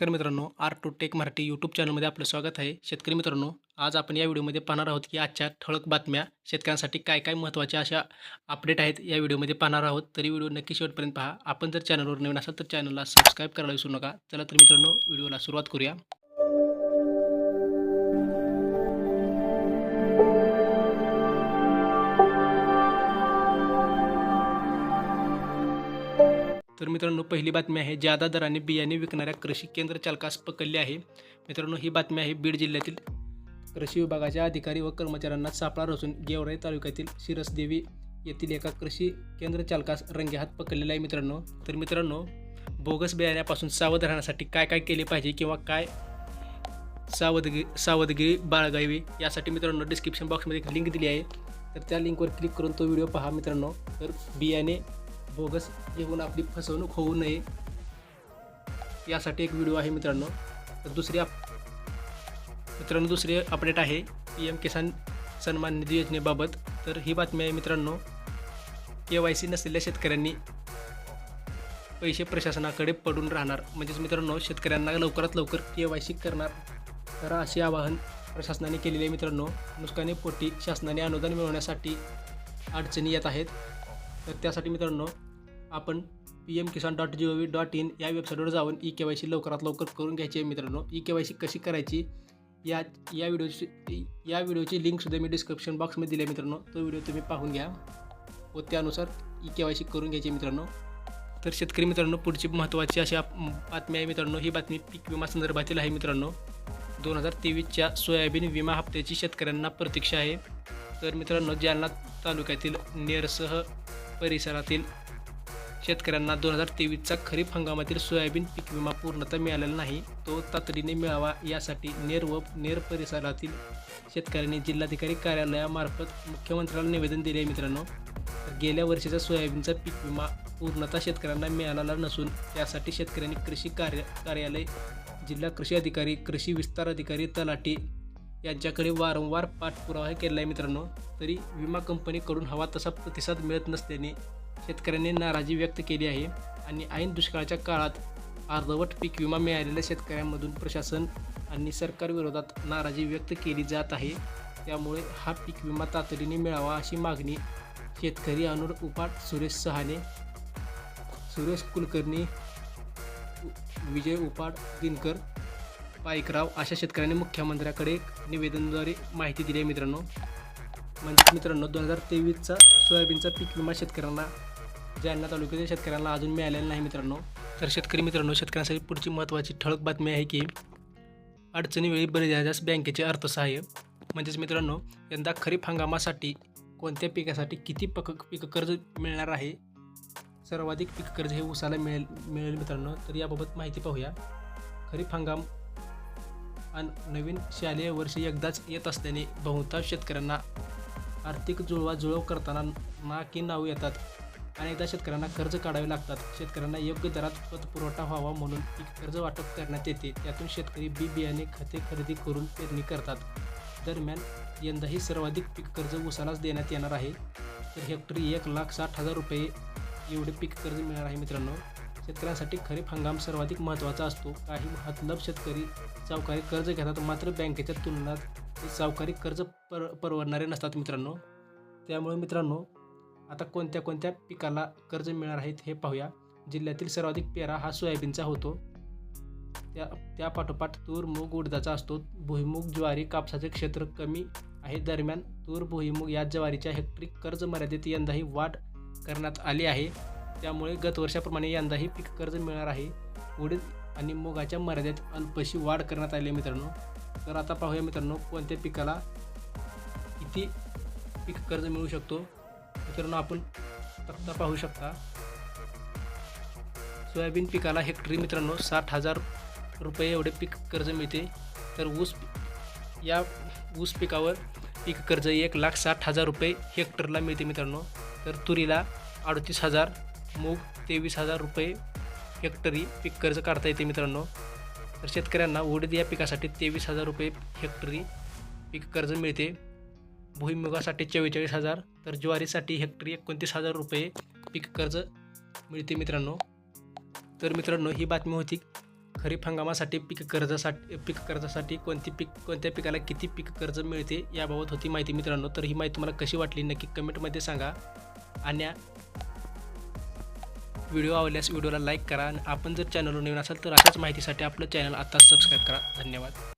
तर मित्रांनो R two tech Marathi YouTube चॅनलमध्ये आपलं स्वागत आहे. शेतकरी मित्रांनो आज आपण या व्हिडिओमध्ये पाहणार आहोत की आजच्या ठळक बातम्या शेतकऱ्यांसाठी काय काय महत्त्वाच्या अशा अपडेट आहेत या व्हिडिओमध्ये पाहणार आहोत. तरी व्हिडिओ नक्की शेवटपर्यंत पहा. आपण जर चॅनलवर नवीन असाल तर चॅनलला सबस्क्राईब करायला विसरू नका. चला तर मित्रांनो व्हिडिओला सुरुवात करूया. तर मित्रांनो पहिली बातमी आहे जादा दराने बियाणे विकणाऱ्या कृषी केंद्र चालकास पकडले आहे. मित्रांनो ही बातमी आहे बीड जिल्ह्यातील कृषी विभागाच्या अधिकारी व कर्मचाऱ्यांना सापळा रचून गेवराई तालुक्यातील शिरसदेवी येथील एका कृषी केंद्र चालकास रंगेहात पकडलेला आहे मित्रांनो. तर मित्रांनो बोगस बियाण्यापासून सावध राहण्यासाठी काय काय केले पाहिजे किंवा काय सावधगिरी सावधगिरी बाळगावी यासाठी मित्रांनो डिस्क्रिप्शन बॉक्समध्ये एक लिंक दिली आहे. तर त्या लिंकवर क्लिक करून तो व्हिडिओ पहा मित्रांनो. तर बियाणे बोगस घेऊन आपली फसवणूक होऊ नये. यासाठी एक व्हिडिओ आहे मित्रांनो. तर दुसरी आप मित्रांनो दुसरी अपडेट आहे पी एम किसान सन्मान निधी योजनेबाबत. तर ही बातमी आहे मित्रांनो. के वाय सी नसलेल्या शेतकऱ्यांनी पैसे प्रशासनाकडे पडून राहणार. म्हणजेच मित्रांनो शेतकऱ्यांना लवकरात लवकर के वाय सी करणार. तर असे आवाहन प्रशासनाने केलेले आहे मित्रांनो. नुकसानी पोटी शासनाने अनुदान मिळवण्यासाठी अडचणी येत आहेत. तर त्यासाठी मित्रांनो आपण P M Kisan dot G O V dot in या वेबसाईटवर जाऊन ई के वाय सी लवकरात लवकर करून घ्यायची आहे मित्रांनो. ई के वाय सी कशी करायची? या या व्हिडिओची या व्हिडिओची लिंकसुद्धा मी डिस्क्रिप्शन बॉक्समध्ये दिली आहे मित्रांनो. तो व्हिडिओ तुम्ही पाहून घ्या. व त्यानुसार ई के वाय सी करून घ्यायची आहे मित्रांनो. तर शेतकरी मित्रांनो पुढची महत्त्वाची अशी बातमी आहे मित्रांनो. ही बातमी पीक विमा संदर्भातील आहे मित्रांनो. दोन हजार तेवीसच्या सोयाबीन विमा हप्त्याची शेतकऱ्यांना प्रतीक्षा आहे. तर मित्रांनो जालना तालुक्यातील नेरसह परिसरातील शेतकऱ्यांना दोन हजार तेवीसचा खरीप हंगामातील सोयाबीन पीक विमा पूर्णतः मिळालेला नाही तो तातडीने मिळावा यासाठी नेर व नेर परिसरातील शेतकऱ्यांनी जिल्हाधिकारी कार्यालयामार्फत मुख्यमंत्र्याला निवेदन दिले आहे मित्रांनो. गेल्या वर्षीचा सोयाबीनचा पीक विमा पूर्णतः शेतकऱ्यांना मिळालेला नसून त्यासाठी शेतकऱ्यांनी कृषी कार्य कार्यालय जिल्हा कृषी अधिकारी कृषी विस्तार अधिकारी तलाठी यांच्याकडे वारंवार पाठपुरावा केला आहे मित्रांनो. तरी विमा कंपनीकडून हवा तसा प्रतिसाद मिळत नसल्याने शेतकऱ्यांनी नाराजी व्यक्त केली आहे. आणि ऐन दुष्काळाच्या काळात अर्धवट पीक विमा मिळालेल्या शेतकऱ्यांमधून प्रशासन आणि सरकारविरोधात नाराजी व्यक्त केली जात आहे. त्यामुळे हा पीक विमा तातडीने मिळावा अशी मागणी शेतकरी अनुर उपाट सुरेश सहाने सुरेश कुलकर्णी विजय उपाट दिनकर पाईकराव अशा शेतकऱ्यांनी मुख्यमंत्र्याकडे निवेदनाद्वारे माहिती दिली आहे मित्रांनो. म्हणजे मित्रांनो दोन हजार तेवीसचा सोयाबीनचा पीक विमा शेतकऱ्यांना जालना तालुक्यातील शेतकऱ्यांना अजून मिळालेलं नाही मित्रांनो. तर शेतकरी मित्रांनो शेतकऱ्यांसाठी पुढची महत्त्वाची ठळक बातमी आहे की अडचणीवेळी बळीराजास बँकेचे अर्थसहाय्य. म्हणजेच मित्रांनो यंदा खरीप हंगामासाठी कोणत्या पिकासाठी किती पक पीक कर्ज मिळणार आहे? सर्वाधिक पीक कर्ज हे उसाला मिळेल मिळेल मित्रांनो. तर याबाबत माहिती पाहूया. खरीप हंगाम आणि नवीन शालेय वर्ष एकदाच येत असल्याने बहुतांश शेतकऱ्यांना आर्थिक जुळवाजुळव करताना ना की नाव येतात. अनेकदा शेतकऱ्यांना कर्ज काढावे लागतात. शेतकऱ्यांना योग्य दरात पतपुरवठा व्हावा म्हणून पीक कर्ज वाटप करण्यात येते. त्यातून शेतकरी बी बियाणे खते खरेदी करून पेरणी करतात. दरम्यान यंदाही सर्वाधिक पीक कर्ज उसालाच देण्यात येणार आहे. तर हेक्टरी एक लाख साठ हजार रुपये एवढे पीक कर्ज मिळणार आहे मित्रांनो. शेतकऱ्यांसाठी खरीप हंगाम सर्वाधिक महत्त्वाचा असतो. काही मतलब शेतकरी सावकारी कर्ज घेतात. मात्र बँकेच्या तुलनात सावकारी कर्ज पर परवडणारे नसतात मित्रांनो. त्यामुळे मित्रांनो आता कोणत्या कोणत्या पिकाला कर्ज मिळणार आहेत हे पाहूया. जिल्ह्यातील सर्वाधिक पेरा हा सोयाबीनचा होतो. त्या त्यापाठोपाठ तूर मूग उडदाचा असतो. भुईमूग ज्वारी कापसाचे क्षेत्र कमी आहे. दरम्यान तूर भुईमूग या ज्वारीच्या हेक्टरी कर्ज मर्यादेत यंदाही वाढ करण्यात आली आहे. त्यामुळे गत वर्षाप्रमाणे यंदाही पीक कर्ज मिळणार आहे. उडीद आणि मुगाच्या मर्यादेत अल्पशी वाढ करण्यात आली आहे मित्रांनो. तर आता पाहूया मित्रांनो कोणत्या पिकाला किती पीक कर्ज मिळू शकतो. मित्रांनो आपण तक्ता पाहू शकता. सोयाबीन पिकाला हेक्टरी मित्रांनो साठ हजार रुपये एवढे पीक कर्ज मिळते. तर ऊस या ऊस पिकावर पीक कर्ज एक लाख साठ हजार रुपये हेक्टरला मिळते मित्रांनो. तर तुरीला अडतीस हजार मूग तेवीस हजार रुपये हेक्टरी पीक कर्ज काढता येते मित्रांनो. तर शेतकऱ्यांना उडीद या पिकासाठी तेवीस हजार रुपये हेक्टरी पीक कर्ज मिळते. भुईमुगासाठी चव्वेचाळीस हजार तर ज्वारीसाठी हेक्टरी एकोणतीस हजार रुपये पीक कर्ज मिळते मित्रांनो. तर मित्रांनो ही बातमी होती खरीप हंगामासाठी पीक कर्जासाठी पीक कर्जासाठी कोणती पीक कोणत्या पिकाला किती पीक कर्ज मिळते याबाबत होती माहिती मित्रांनो. तर ही माहिती तुम्हाला कशी वाटली नक्की कमेंटमध्ये सांगा. आणि व्हिडिओ आवडल्यास व्हिडिओला लाईक करा. आणि आपण जर चॅनलवर नवीन असाल तर अशाच माहितीसाठी आपलं चॅनल आत्ताच सबस्क्राईब करा. धन्यवाद.